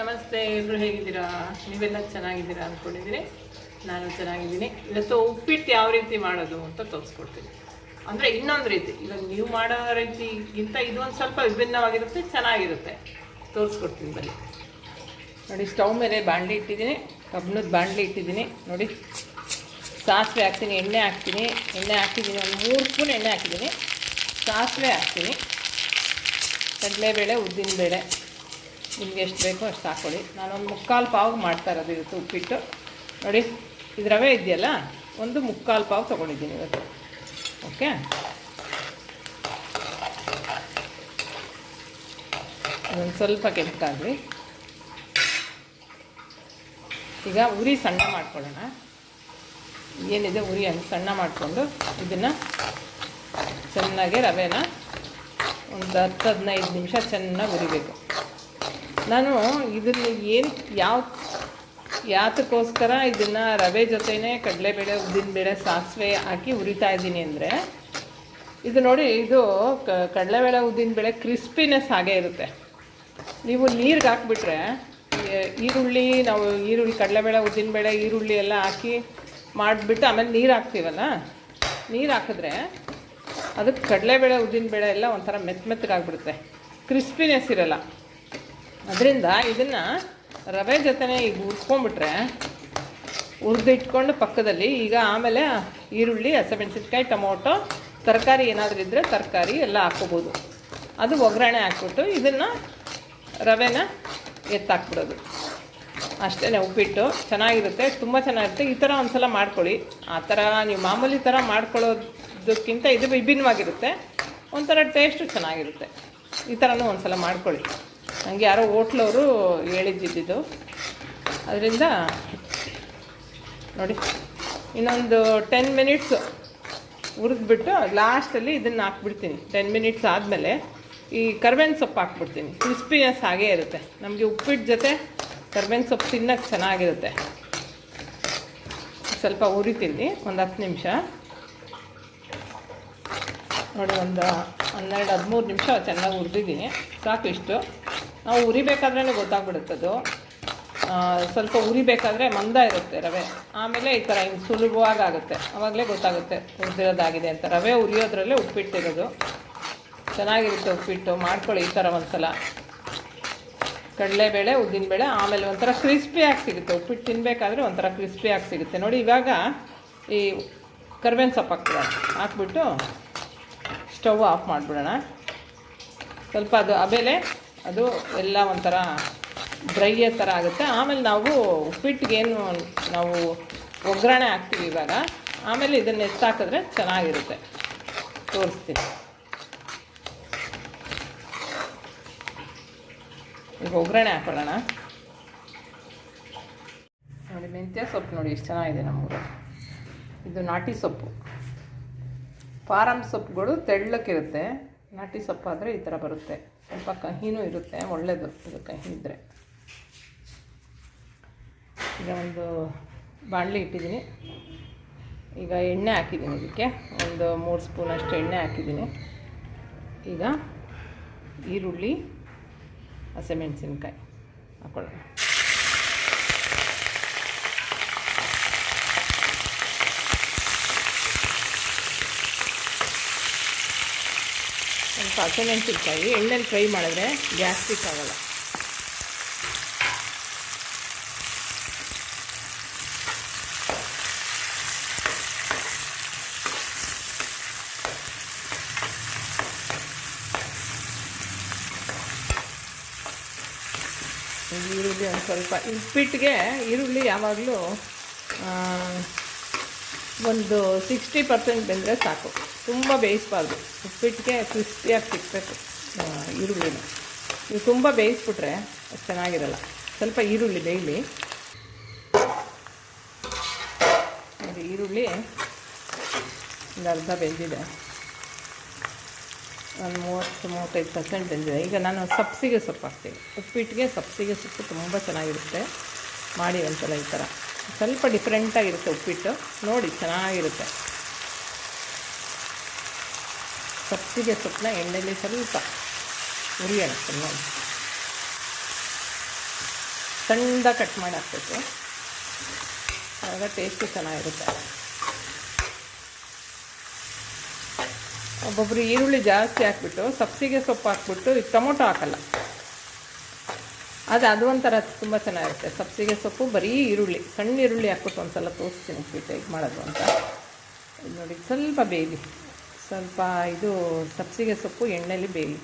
ನಮಸ್ತೆ ಎಲ್ಲರೂ ಹೇಗಿದ್ದೀರಾ? ನೀವೆಲ್ಲ ಚೆನ್ನಾಗಿದ್ದೀರಾ ಅಂದ್ಕೊಂಡಿದ್ದೀನಿ ನಾನು ಚೆನ್ನಾಗಿದ್ದೀನಿ. ಇವತ್ತು ಉಪ್ಪಿಟ್ಟು ಯಾವ ರೀತಿ ಮಾಡೋದು ಅಂತ ತೋರಿಸ್ಕೊಡ್ತೀನಿ. ಅಂದರೆ ಇನ್ನೊಂದು ರೀತಿ. ಇವಾಗ ನೀವು ಮಾಡೋ ರೀತಿಗಿಂತ ಇದು ಒಂದು ಸ್ವಲ್ಪ ವಿಭಿನ್ನವಾಗಿರುತ್ತೆ, ಚೆನ್ನಾಗಿರುತ್ತೆ. ತೋರಿಸ್ಕೊಡ್ತೀನಿ, ಬನ್ನಿ. ನೋಡಿ, ಸ್ಟವ್ ಮೇಲೆ ಬಾಣಲಿ ಇಟ್ಟಿದ್ದೀನಿ. ಕಬ್ಬಿಣದ ಬಾಂಡ್ಲಿ ಇಟ್ಟಿದ್ದೀನಿ. ನೋಡಿ, ಸಾಸಿವೆ ಹಾಕ್ತೀನಿ, ಎಣ್ಣೆ ಹಾಕ್ತೀನಿ. ಎಣ್ಣೆ ಹಾಕಿದ್ದೀನಿ, ಒಂದು ಮೂರು ಸ್ಪೂನ್ ಎಣ್ಣೆ ಹಾಕಿದ್ದೀನಿ. ಸಾಸಿವೆ ಹಾಕ್ತೀನಿ. ಕಡಲೆಬೇಳೆ, ಉದ್ದಿನಬೇಳೆ. ನಿಮ್ಗೆ ಎಷ್ಟು ಬೇಕೋ ಅಷ್ಟು ಹಾಕ್ಕೊಳ್ಳಿ ನಾನೊಂದು ಮುಕ್ಕಾಲು ಪಾವು ಮಾಡ್ತಾ ಇರೋದು ಇವತ್ತು ಉಪ್ಪಿಟ್ಟು. ನೋಡಿ, ಇದು ರವೆ ಇದೆಯಲ್ಲ? ಒಂದು ಮುಕ್ಕಾಲು ಪಾವು ತೊಗೊಂಡಿದ್ದೀನಿ ಇವತ್ತು. ಓಕೆ? ಅದೊಂದು ಸ್ವಲ್ಪ ಕೆಂಪಾಗಲಿ ಈಗ ಉರಿ ಸಣ್ಣ ಮಾಡ್ಕೊಳ್ಳೋಣ. ಏನಿದೆ ಉರಿ ಸಣ್ಣ ಮಾಡಿಕೊಂಡು ಇದನ್ನು ಚೆನ್ನಾಗಿ ರವೆನ ಒಂದು ಹತ್ತು ಹದಿನೈದು ನಿಮಿಷ ಚೆನ್ನಾಗಿ ಉರಿಬೇಕು. ನಾನು ಇದನ್ನು ಏನು ಯಾವ ಯಾತಕ್ಕೋಸ್ಕರ ಇದನ್ನು ರವೆ ಜೊತೆನೇ ಕಡಲೆಬೇಳೆ, ಉದ್ದಿನಬೇಳೆ, ಸಾಸಿವೆ ಹಾಕಿ ಉರಿತಾ ಇದ್ದೀನಿ ಅಂದರೆ, ಇದು ನೋಡಿ, ಇದು ಕಡಲೆಬೇಳೆ, ಉದ್ದಿನಬೇಳೆ ಕ್ರಿಸ್ಪಿನೆಸ್ ಹಾಗೇ ಇರುತ್ತೆ. ನೀವು ನೀರಿಗೆ ಹಾಕ್ಬಿಟ್ರೆ ಈರುಳ್ಳಿ, ನಾವು ಈರುಳ್ಳಿ, ಕಡಲೆಬೇಳೆ, ಉದ್ದಿನಬೇಳೆ, ಈರುಳ್ಳಿ ಎಲ್ಲ ಹಾಕಿ ಮಾಡಿಬಿಟ್ಟು ಆಮೇಲೆ ನೀರು ಹಾಕ್ತೀವಲ್ಲ, ನೀರು ಹಾಕಿದ್ರೆ ಅದಕ್ಕೆ ಕಡಲೆಬೇಳೆ, ಉದ್ದಿನಬೇಳೆ ಎಲ್ಲ ಒಂಥರ ಮೆತ್ತ ಮೆತ್ತಗಾಗ್ಬಿಡುತ್ತೆ ಕ್ರಿಸ್ಪಿನೆಸ್ ಇರಲ್ಲ. ಅದರಿಂದ ಇದನ್ನು ರವೆ ಜೊತೆನೇ ಈಗ ಹುರ್ಕೊಂಡ್ಬಿಟ್ರೆ ಉರಿದಿಟ್ಕೊಂಡು ಪಕ್ಕದಲ್ಲಿ ಈಗ ಆಮೇಲೆ ಈರುಳ್ಳಿ, ಹಸಿಮೆಣಸಿನ್ಕಾಯಿ, ಟೊಮೊಟೊ, ತರಕಾರಿ ಏನಾದರೂ ಇದ್ದರೆ ತರಕಾರಿ ಎಲ್ಲ ಹಾಕ್ಕೋಬೋದು. ಅದು ಒಗ್ಗರಣೆ ಹಾಕ್ಬಿಟ್ಟು ಇದನ್ನು ರವೆನ ಎತ್ತಾಕ್ಬಿಡೋದು. ಅಷ್ಟೇ ಉಪ್ಪಿಟ್ಟು ಚೆನ್ನಾಗಿರುತ್ತೆ, ತುಂಬ ಚೆನ್ನಾಗಿರುತ್ತೆ. ಈ ಥರ ಒಂದು ಸಲ ಮಾಡ್ಕೊಳ್ಳಿ. ಆ ಥರ ನೀವು ಮಾಮೂಲಿ ಥರ ಮಾಡ್ಕೊಳ್ಳೋದಕ್ಕಿಂತ ಇದು ವಿಭಿನ್ನವಾಗಿರುತ್ತೆ. ಒಂಥರ ಟೇಸ್ಟು ಚೆನ್ನಾಗಿರುತ್ತೆ. ಈ ಥರನೂ ಒಂದು ಸಲ ಮಾಡ್ಕೊಳ್ಳಿ. ನನಗೆ ಯಾರೋ ಹೋಟ್ಲವರು ಹೇಳಿದ್ದಿದ್ದು. ಅದರಿಂದ ನೋಡಿ, ಇನ್ನೊಂದು ಟೆನ್ ಮಿನಿಟ್ಸು ಹುರಿದ್ಬಿಟ್ಟು ಲಾಸ್ಟಲ್ಲಿ ಇದನ್ನು ಹಾಕ್ಬಿಡ್ತೀನಿ. ಟೆನ್ ಮಿನಿಟ್ಸ್ ಆದಮೇಲೆ ಈ ಕರ್ಬೇವಿನ ಸೊಪ್ಪು ಹಾಕ್ಬಿಡ್ತೀನಿ. ಕ್ರಿಸ್ಪಿನೆಸ್ ಹಾಗೇ ಇರುತ್ತೆ. ನಮಗೆ ಉಪ್ಪಿಟ್ಟು ಜೊತೆ ಕರ್ಬೇವಿನ ಸೊಪ್ಪು ತಿನ್ನೋಕ್ಕೆ ಚೆನ್ನಾಗಿರುತ್ತೆ. ಸ್ವಲ್ಪ ಉರಿತೀನಿ ಒಂದು ಹತ್ತು ನಿಮಿಷ. ನೋಡಿ, ಒಂದು ಹನ್ನೆರಡು ಹದಿಮೂರು ನಿಮಿಷ ಚೆನ್ನಾಗಿ ಉರಿದಿದ್ದೀನಿ ಸಾಕು ಇಷ್ಟು. ನಾವು ಉರಿಬೇಕಾದ್ರೇ ಗೊತ್ತಾಗ್ಬಿಡುತ್ತೆ ಅದು. ಆ, ಸ್ವಲ್ಪ ಉರಿಬೇಕಾದ್ರೆ ಮಂದ ಇರುತ್ತೆ ರವೆ. ಆಮೇಲೆ ಈ ಥರ ಹಿಂಗೆ ಸುಲಭವಾಗಿ ಆಗುತ್ತೆ ಆವಾಗಲೇ ಗೊತ್ತಾಗುತ್ತೆ ಹುರಿದಿರೋದಾಗಿದೆ ಅಂತ. ರವೆ ಉರಿಯೋದ್ರಲ್ಲೇ ಉಪ್ಪಿಟ್ಟಿರೋದು. ಚೆನ್ನಾಗಿರುತ್ತೆ ಉಪ್ಪಿಟ್ಟು. ಮಾಡ್ಕೊಳ್ಳಿ ಈ ಥರ ಒಂದ್ಸಲ. ಕಡಲೆಬೇಳೆ ಉದ್ದಿನಬೇಳೆ ಆಮೇಲೆ ಒಂಥರ ಕ್ರಿಸ್ಪಿಯಾಗಿ ಸಿಗುತ್ತೆ. ಉಪ್ಪಿಟ್ಟು ತಿನ್ನಬೇಕಾದ್ರೆ ಒಂಥರ ಕ್ರಿಸ್ಪಿಯಾಗಿ ಸಿಗುತ್ತೆ. ನೋಡಿ ಇವಾಗ ಈ ಕರ್ಬೇವಿನ ಸೊಪ್ಪು ಹಾಕ್ಬಿಡೋಣ ಹಾಕ್ಬಿಟ್ಟು ಸ್ಟವ್ ಆಫ್ ಮಾಡಿಬಿಡೋಣ. ಸ್ವಲ್ಪ ಅದು ಆಮೇಲೆ ಅದು ಎಲ್ಲ ಒಂಥರ ಡ್ರೈ ಥರ ಆಗುತ್ತೆ. ಆಮೇಲೆ ನಾವು ಉಪ್ಪಿಟ್ಟಿಗೇನು ನಾವು ಒಗ್ಗರಣೆ ಹಾಕ್ತೀವಿ ಇವಾಗ. ಆಮೇಲೆ ಇದನ್ನು ಎತ್ತಾಕಿದ್ರೆ ಚೆನ್ನಾಗಿರುತ್ತೆ. ತೋರಿಸ್ತೀನಿ. ಈಗ ಒಗ್ಗರಣೆ ಹಾಕೊಳ್ಳೋಣ. ನೋಡಿ, ಮೆಂತ್ಯ ಸೊಪ್ಪು ನೋಡಿ, ಎಷ್ಟು ಚೆನ್ನಾಗಿದೆ ನಮ್ಮೂರು ಇದು ನಾಟಿ ಸೊಪ್ಪು. ಫಾರಮ್ ಸೊಪ್ಪುಗಳು ತೆಳ್ಳಕ್ಕಿರುತ್ತೆ ನಾಟಿ ಸೊಪ್ಪಾದರೆ ಈ ಥರ ಬರುತ್ತೆ. ಸ್ವಲ್ಪ ಕಹಿನೂ ಇರುತ್ತೆ ಒಳ್ಳೆಯದು ಇದು ಕಹಿ ಇದ್ದರೆ ಈಗ ಒಂದು ಬಾಣಲಿ ಇಟ್ಟಿದ್ದೀನಿ. ಈಗ ಎಣ್ಣೆ ಹಾಕಿದ್ದೀನಿ ಇದಕ್ಕೆ. ಒಂದು ಮೂರು ಸ್ಪೂನ್ ಅಷ್ಟು ಎಣ್ಣೆ ಹಾಕಿದ್ದೀನಿ. ಈಗ ಈರುಳ್ಳಿ, ಹಸಿಮೆಣಸಿನ್ಕಾಯಿ ಹಾಕೊಳ್ಳೋಣ. ಸ್ವಲ್ಪ ಹಸಿಮೆಣಸಿನ್ಕಾಯಿ ಎಣ್ಣೆಲಿ ಫ್ರೈ ಮಾಡಿದ್ರೆ ಗ್ಯಾಸ್ಟ್ರಿಕ್ ಆಗೋಲ್ಲ. ಈರುಳ್ಳಿ ಒಂದು ಸ್ವಲ್ಪ ಉಪ್ಪಿಟ್ಟಿಗೆ ಈರುಳ್ಳಿ ಯಾವಾಗಲೂ ಒಂದು ಸಿಕ್ಸ್ಟಿ ಪರ್ಸೆಂಟ್ ಬೆಂದರೆ ಸಾಕು. ತುಂಬ ಬೇಯಿಸ್ಬಾರ್ದು. ಉಪ್ಪಿಟ್ಟಿಗೆ ಕ್ರಿಸ್ಪಿಯಾಗಿ ಸಿಕ್ಕಬೇಕು ಈರುಳ್ಳಿನ. ನೀವು ತುಂಬ ಬೇಯಿಸ್ಬಿಟ್ರೆ ಚೆನ್ನಾಗಿರಲ್ಲ. ಸ್ವಲ್ಪ ಈರುಳ್ಳಿ ಬೇಯಲಿ. ಇದು ಈರುಳ್ಳಿ ಒಂದು ಅರ್ಧ ಬೆಂದಿದೆ. ಒಂದು ಮೂವತ್ತು, ಮೂವತ್ತೈದು ಪರ್ಸೆಂಟ್ ಬೆಂದಿದೆ. ಈಗ ನಾನು ಸಬ್ಸಿಗೆ ಸೊಪ್ಪು ಹಾಕ್ತೀನಿ. ಉಪ್ಪಿಟ್ಟಿಗೆ ಸಬ್ಸಿಗೆ ಸೊಪ್ಪು ತುಂಬ ಚೆನ್ನಾಗಿರುತ್ತೆ. ಮಾಡಿ ಒಂದ್ಸಲ ಈ ಥರ. ಸ್ವಲ್ಪ ಡಿಫ್ರೆಂಟಾಗಿರುತ್ತೆ ಉಪ್ಪಿಟ್ಟು. ನೋಡಿ, ಚೆನ್ನಾಗಿರುತ್ತೆ. ಸಬ್ಸಿಗೆ ಸೊಪ್ಪನ್ನ ಎಣ್ಣೆಯಲ್ಲಿ ಸ್ವಲ್ಪ ಹುರಿಯೋಣ ಸಣ್ಣದಾಗಿ ಕಟ್ ಮಾಡಿ ಹಾಕ್ಬೇಕು ಆಗ ಟೇಸ್ಟು ಚೆನ್ನಾಗಿರುತ್ತೆ. ಒಬ್ಬೊಬ್ಬರು ಈರುಳ್ಳಿ ಜಾಸ್ತಿ ಹಾಕ್ಬಿಟ್ಟು ಸಬ್ಸಿಗೆ ಸೊಪ್ಪು ಹಾಕ್ಬಿಟ್ಟು ಈಗ ಟೊಮೊಟೊ ಹಾಕಲ್ಲ. ಅದು ಅದು ಒಂಥರ ತುಂಬ ಚೆನ್ನಾಗಿರುತ್ತೆ. ಸಬ್ಸಿಗೆ ಸೊಪ್ಪು, ಬರೀ ಈರುಳ್ಳಿ. ಸಣ್ಣ ಈರುಳ್ಳಿ ಹಾಕ್ಬಿಟ್ಟು ಒಂದು ಸಲ ತೋರಿಸ್ತೀನಿ ಸ್ವೀಟ್ ಹೇಗೆ ಮಾಡೋದು ಅಂತ. ಇದು ನೋಡಿ, ಸ್ವಲ್ಪ ಬೇಯಲಿ ಸ್ವಲ್ಪ ಇದು ಸಬ್ಸಿಗೆ ಸೊಪ್ಪು, ಎಣ್ಣೆಲಿ ಬೇಯಲಿ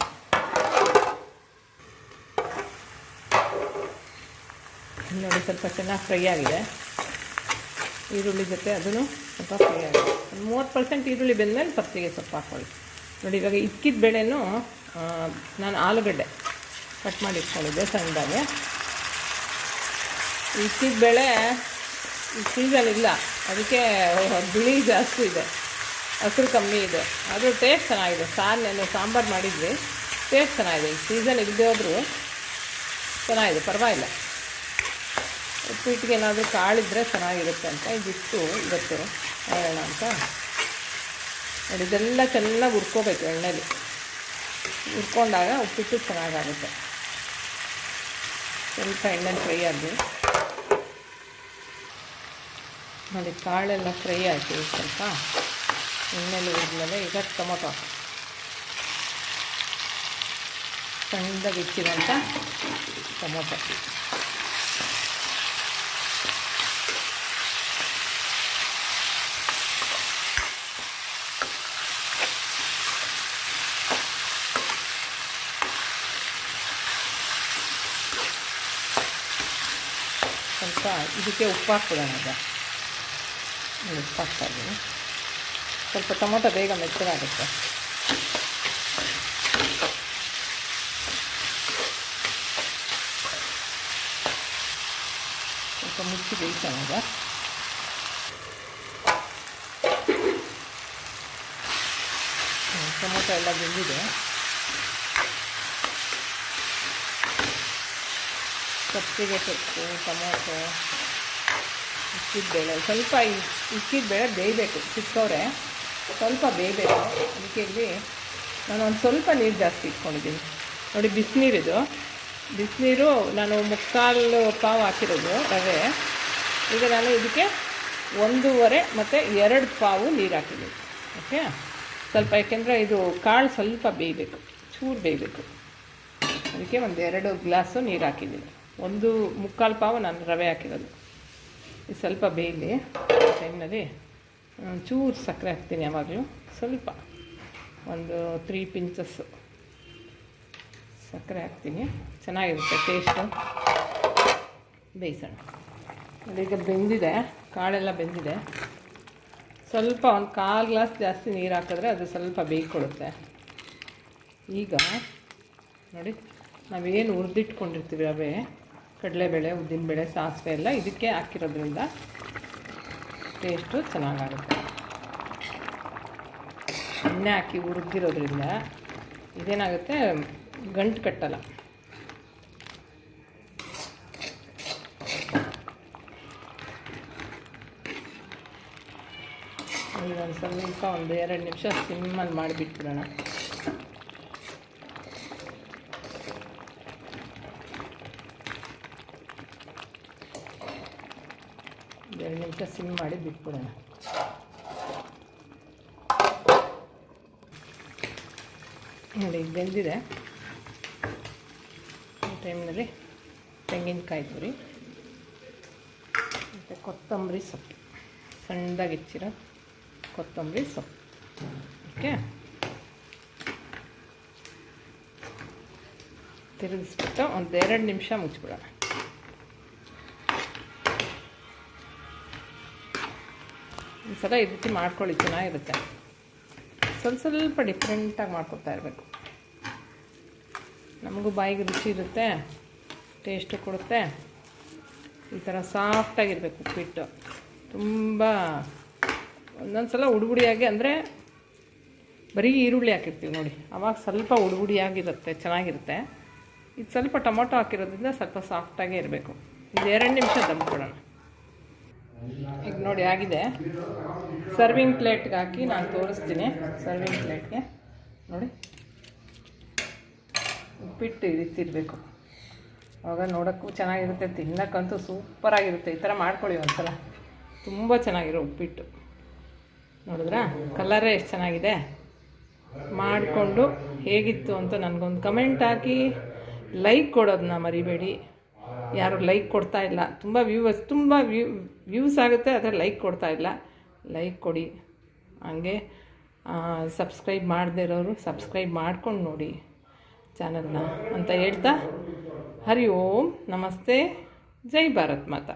ನೋಡಿ, ಸ್ವಲ್ಪ ಚೆನ್ನಾಗಿ ಫ್ರೈ ಆಗಿದೆ. ಈರುಳ್ಳಿ ಜೊತೆ ಅದನ್ನು ಸ್ವಲ್ಪ ಫ್ರೈ ಆಗಿದೆ. ಒಂದು ಮೂವತ್ತು ಪರ್ಸೆಂಟ್ ಈರುಳ್ಳಿ ಬೆಂದಮೇಲೆ ಸಬ್ಸಿಗೆ ಸೊಪ್ಪು ಹಾಕ್ಕೊಳ್ಳಿ ನೋಡಿ, ಇವಾಗ ಇಕ್ಕಿದ ಬೇಳೆನೂ ನಾನು ಆಲೂಗಡ್ಡೆ. ಕಟ್ ಮಾಡಿ ಇಟ್ಕೊಂಡಿದ್ದೆ, ಸಣ್ಣದಾಗೆ. ಇಕ್ಕಿದ ಬೆಳೆ ಸೀಸನ್ ಇಲ್ಲ. ಅದಕ್ಕೆ ಬಿಳಿ ಜಾಸ್ತಿ ಇದೆ. ಹಸಿರು ಕಮ್ಮಿ ಇದೆ. ಅದು ಟೇಸ್ಟ್ ಚೆನ್ನಾಗಿದೆ. ಸಾರು ನೆನೆ ಸಾಂಬಾರು ಮಾಡಿದ್ವಿ. ಟೇಸ್ಟ್ ಚೆನ್ನಾಗಿದೆ. ಈ ಸೀಸನ್ ಇಲ್ಲದೆ ಹೋದರೂ ಚೆನ್ನಾಗಿದೆ. ಪರವಾಗಿಲ್ಲ. ಉಪ್ಪಿಟ್ಟಿಗೆ ಏನಾದರೂ ಕಾಳಿದ್ರೆ ಚೆನ್ನಾಗಿರುತ್ತೆ ಅಂತ ಇದಿಷ್ಟು ಇವತ್ತು ಮಾಡೋಣ ಅಂತ. ಇದೆಲ್ಲ ಚೆನ್ನಾಗಿ ಹುರ್ಕೋಬೇಕು ಎಣ್ಣೆಲಿ. ಹುರ್ಕೊಂಡಾಗ ಉಪ್ಪಿಟ್ಟು ಚೆನ್ನಾಗಾಗುತ್ತೆ. ಸ್ವಲ್ಪ ಎಣ್ಣೆಲಿ ಫ್ರೈ ಆಗಿ. ನೋಡಿ ಕಾಳೆಲ್ಲ ಫ್ರೈ ಆಯಿತು ಸ್ವಲ್ಪ ಎಣ್ಣೆಲಿ ಹುರಿದ್ಮೇಲೆ ಈಗ ಟೊಮೊಟೊ. ಸಣ್ಣದಾಗಿ ಇಚ್ಚಿದಂಥ ಟೊಮೊಟೊ. ಸ್ವಲ್ಪ ಇದಕ್ಕೆ ಉಪ್ಪು ಹಾಕ್ಬಿಡೋಣ ಈಗ ಉಪ್ಪು ಹಾಕ್ತಾ ಇದ್ದೀನಿ ಸ್ವಲ್ಪ ಟೊಮೊಟೊ ಬೇಗ ಮೆತ್ತಗಾಗುತ್ತೆ ಸ್ವಲ್ಪ ಮುಚ್ಚಿ ಬೇಯಿಸೋಣ ಈಗ. ಟೊಮೊಟೊ ಎಲ್ಲ ಬೆಂದಿದೆ. ಸಬ್ಸಿಗೆ ಸೊಪ್ಪು ಟೊಮೊಟೊ ಬೇಳೆ ಸ್ವಲ್ಪ ಬೇಳೆ ಬೇಯಬೇಕು ಸಿಕ್ಕವ್ರೆ ಸ್ವಲ್ಪ ಬೇಯಬೇಕು. ಅದಕ್ಕೆ ಇಲ್ಲಿ ನಾನು ಒಂದು ಸ್ವಲ್ಪ ನೀರು ಜಾಸ್ತಿ ಇಟ್ಕೊಂಡಿದ್ದೀನಿ. ನೋಡಿ ಬಿಸಿನೀರಿದು ಬಿಸಿನೀರು ನಾನು ಮುಕ್ಕಾಲು ಪಾವು ಹಾಕಿರೋದು, ರವೆ. ಈಗ ನಾನು ಇದಕ್ಕೆ ಒಂದೂವರೆ ಮತ್ತು ಎರಡು ಪಾವು ನೀರು ಹಾಕಿದ್ದೀನಿ. ಓಕೆ? ಸ್ವಲ್ಪ ಯಾಕೆಂದರೆ ಇದು ಕಾಳು ಸ್ವಲ್ಪ ಬೇಯಬೇಕು, ಚೂರು ಬೇಯಬೇಕು. ಅದಕ್ಕೆ ಒಂದು ಎರಡು ಗ್ಲಾಸು ನೀರು ಹಾಕಿದ್ದೀನಿ. ಒಂದು ಮುಕ್ಕಾಲು ಪಾವು ನಾನು ರವೆ ಹಾಕಿರೋದು. ಇದು ಸ್ವಲ್ಪ ಬೇಯಲಿ ಟೈಮ್ನಲ್ಲಿ ಚೂರು ಸಕ್ಕರೆ ಹಾಕ್ತೀನಿ ಯಾವಾಗಲೂ. ಸ್ವಲ್ಪ, ಒಂದು ತ್ರೀ ಪಿಂಚಸ್ಸು ಸಕ್ಕರೆ ಹಾಕ್ತೀನಿ. ಚೆನ್ನಾಗಿರುತ್ತೆ ಟೇಸ್ಟು ಬೇಯಿಸೋಣ. ಅದೀಗ ಬೆಂದಿದೆ, ಕಾಳೆಲ್ಲ ಬೆಂದಿದೆ. ಸ್ವಲ್ಪ ಒಂದು ಕಾಲು ಗ್ಲಾಸ್ ಜಾಸ್ತಿ ನೀರು ಹಾಕಿದ್ರೆ ಅದು ಸ್ವಲ್ಪ ಬೇಯ್ಕೊಡುತ್ತೆ. ಈಗ, ನೋಡಿ, ನಾವೇನು ಹುರಿದಿಟ್ಕೊಂಡಿರ್ತೀವಿ ರವೆ. ಕಡಲೆಬೇಳೆ ಉದ್ದಿನಬೇಳೆ ಸಾಸಿವೆ ಎಲ್ಲ ಇದಕ್ಕೆ ಹಾಕಿರೋದ್ರಿಂದ ಟೇಸ್ಟು ಚೆನ್ನಾಗಾಗುತ್ತೆ. ಎಣ್ಣೆ ಹಾಕಿ ಹುರಿದಿರೋದ್ರಿಂದ ಇದೇನಾಗುತ್ತೆ? ಗಂಟು ಕಟ್ಟಲ್ಲ. ಒಂದು ಸ್ವಲ್ಪ ಒಂದು ಎರಡು ನಿಮಿಷ ಸಿಮ್ಮಲ್ಲಿ ಮಾಡಿಬಿಟ್ಬಿಡೋಣ. ನಿಮಿಷ ಸಿಮ್ ಮಾಡಿ ಬಿಟ್ಬಿಡೋಣ. ನೋಡಿ ಈಗ ಬೆಂದಿದೆ. ಈ ಟೈಮ್ನಲ್ಲಿ ತೆಂಗಿನಕಾಯಿ ತುರಿ, ಮತ್ತು ಕೊತ್ತಂಬರಿ ಸೊಪ್ಪು. ಸಣ್ಣದಾಗಿ ಹೆಚ್ಚಿರೋ ಕೊತ್ತಂಬರಿ ಸೊಪ್ಪು. ಓಕೆ? ತಿರುಗಿಸ್ಬಿಟ್ಟು ಒಂದು ಎರಡು ನಿಮಿಷ ಮುಚ್ಚಿಬಿಡೋಣ. ಈ ಸಲ ಈ ರೀತಿ ಮಾಡ್ಕೊಳ್ಳಿ, ಚೆನ್ನಾಗಿರುತ್ತೆ. ಸ್ವಲ್ಪ ಸ್ವಲ್ಪ ಡಿಫ್ರೆಂಟಾಗಿ ಮಾಡ್ಕೊತಾ ಇರಬೇಕು. ನಮಗೂ ಬಾಯಿಗೆ ರುಚಿ ಇರುತ್ತೆ ಟೇಸ್ಟು ಕೊಡುತ್ತೆ. ಈ ಥರ ಸಾಫ್ಟಾಗಿರಬೇಕು ಉಪ್ಪಿಟ್ಟು. ತುಂಬ ಒಂದೊಂದು ಸಲ ಉಡುಗುಡಿಯಾಗಿ ಅಂದರೆ ಬರೀ ಈರುಳ್ಳಿ ಹಾಕಿರ್ತೀವಿ ನೋಡಿ. ಅವಾಗ ಸ್ವಲ್ಪ ಉಡುಗುಡಿಯಾಗಿರುತ್ತೆ, ಚೆನ್ನಾಗಿರುತ್ತೆ. ಇದು ಸ್ವಲ್ಪ ಟೊಮೊಟೊ ಹಾಕಿರೋದ್ರಿಂದ ಸ್ವಲ್ಪ ಸಾಫ್ಟಾಗೇ ಇರಬೇಕು. ಇದು ಎರಡು ನಿಮಿಷ ದಮ್ ಈಗ ನೋಡಿ ಆಗಿದೆ. ಸರ್ವಿಂಗ್ ಪ್ಲೇಟ್ಗೆ ಹಾಕಿ ನಾನು ತೋರಿಸ್ತೀನಿ. ಸರ್ವಿಂಗ್ ಪ್ಲೇಟ್ಗೆ ನೋಡಿ. ಉಪ್ಪಿಟ್ಟು ಈ ಅವಾಗ ನೋಡೋಕ್ಕೂ ಚೆನ್ನಾಗಿರುತ್ತೆ, ತಿನ್ನೋಕ್ಕಂತೂ ಸೂಪರಾಗಿರುತ್ತೆ. ಈ ಥರ ಮಾಡ್ಕೊಳ್ಳಿ ಒಂದ್ಸಲ. ತುಂಬ ಚೆನ್ನಾಗಿರೋ ಉಪ್ಪಿಟ್ಟು. ನೋಡಿದ್ರಾ? ಕಲರೇ ಎಷ್ಟು ಚೆನ್ನಾಗಿದೆ? ಮಾಡಿಕೊಂಡು ಹೇಗಿತ್ತು ಅಂತ ನನಗೊಂದು ಕಮೆಂಟ್ ಹಾಕಿ ಲೈಕ್ ಕೊಡೋದನ್ನ ಮರಿಬೇಡಿ. ಯಾರು ಲೈಕ್ ಕೊಡ್ತಾ ಇಲ್ಲ. ತುಂಬ ವ್ಯೂವರ್ಸ್ ತುಂಬ ವ್ಯೂ ವ್ಯೂಸ್ ಆಗುತ್ತೆ, ಆದರೆ ಲೈಕ್ ಕೊಡ್ತಾ ಇಲ್ಲ. ಲೈಕ್ ಕೊಡಿ. ಹಂಗೆ ಸಬ್ಸ್ಕ್ರೈಬ್ ಮಾಡದೇ ಇರೋರು ಸಬ್ಸ್ಕ್ರೈಬ್ ಮಾಡ್ಕೊಂಡು ನೋಡಿ ಚಾನಲ್ನ ಅಂತ ಹೇಳ್ತಾ, ಹರಿ ಓಂ, ನಮಸ್ತೆ, ಜೈ ಭಾರತ್ ಮಾತಾ.